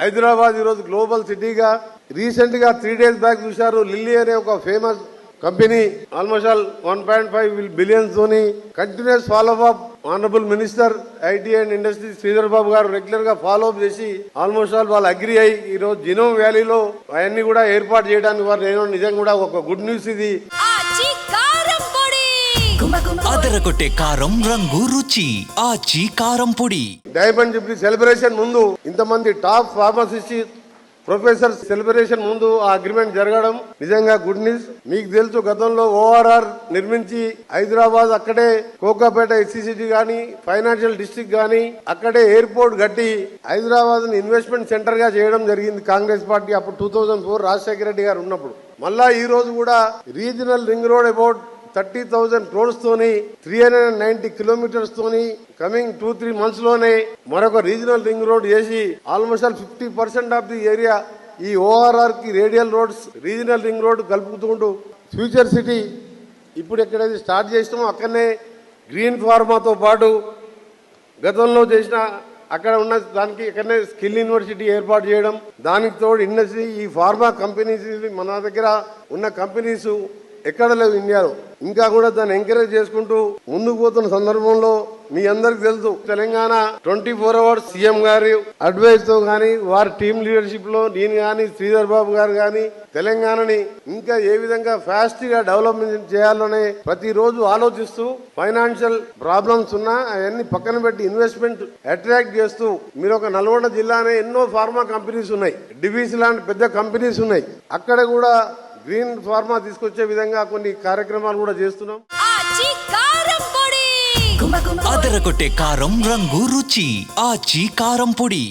హైదరాబాద్ ఈరోజు గ్లోబల్ సిటీగా రీసెంట్గా త్రీ డేస్ బ్యాక్ చూశారు లిల్లీ అనే ఒక famous company. Almost all one point five billions తోని continuous follow up honourable minister IT and industry Sridhar Babu garu రెగ్యులర్గా ఫాలో అప్ చేసి ఆల్మోస్ట్ ఆల్ వాళ్ళు అగ్రి అయ్యి ఈ రోజు జినోమ్ వ్యాలీలో అవన్నీ కూడా ఏర్పాటు చేయడానికి వారు నేను నిజంగా కూడా ఒక గుడ్ న్యూస్ ఇది. అదరగొట్టే కారం రంగు రుచి. ఆచి కారం పొడి. డైమండ్ జూబ్లీ సెలబ్రేషన్ ముందు ఇంతమంది టాప్ ఫార్మసిస్ట్ ప్రొఫెసర్ సెలబ్రేషన్ ముందు ఆ అగ్రిమెంట్ జరగడం నిజంగా గుడ్ న్యూస్ మీకు తెలుసు గతంలో ఓఆర్ఆర్ నిర్మించి హైదరాబాద్ అక్కడే కోకాపేట ఎస్సీసీటీ గానీ ఫైనాన్షియల్ డిస్ట్రిక్ట్ గానీ అక్కడే ఎయిర్పోర్ట్ కట్టి హైదరాబాద్ ఇన్వెస్ట్మెంట్ సెంటర్గా చేయడం జరిగింది కాంగ్రెస్ పార్టీ అప్పుడు two thousand four Rajasekhara Reddy garu ఉన్నప్పుడు. మళ్ళా ఈ రోజు కూడా regional ring road about thirty thousand crores తోని three hundred and ninety kilometres తోని కమింగ్ టూ త్రీ మంత్స్లోనే మరొక రీజనల్ రింగ్ రోడ్ చేసి almost all fifty percent of the area ఈ ఓఆర్ఆర్కి radial roads regional ring road కలుపుకుంటూ ఫ్యూచర్ సిటీ ఇప్పుడు ఎక్కడైతే start చేసినామో అక్కడనే గ్రీన్ ఫార్మాతో పాటు గతంలో చేసిన అక్కడ ఉన్న దానికి ఇక్కడనే స్కిల్ యూనివర్సిటీ ఏర్పాటు చేయడం దానికి తోడు ఇండస్ట్రీ ఈ ఫార్మా కంపెనీస్ మన దగ్గర ఉన్న కంపెనీస్ ఎక్కడ లేవు ఇండియాలో. ఇంకా కూడా దాన్ని ఎంకరేజ్ చేసుకుంటూ ముందుకు పోతున్న సందర్భంలో మీ అందరికి తెలుసు Telangana twenty four hours CM గారి అడ్వైస్తో గాని వారి టీం లీడర్షిప్లో నేను గాని శ్రీధర్ బాబు గారు గాని తెలంగాణని ఇంకా ఏ విధంగా ఫాస్ట్గా డెవలప్మెంట్ చేయాలనే ప్రతిరోజు ఆలోచిస్తూ ఫైనాన్షియల్ ప్రాబ్లమ్స్ ఉన్నా అవన్నీ పక్కన పెట్టి ఇన్వెస్ట్మెంట్ అట్రాక్ట్ చేస్తూ మీరు ఒక నల్గొండ జిల్లానే ఎన్నో ఫార్మా కంపెనీస్ ఉన్నాయి. డివిస్ లాంటి పెద్ద కంపెనీస్ ఉన్నాయి. అక్కడ కూడా గ్రీన్ ఫార్మా తీసుకొచ్చే విధంగా కొన్ని కార్యక్రమాలు కూడా చేస్తున్నాం. అదరగొట్టే కారం రంగు రుచి. ఆచి కారం పొడి.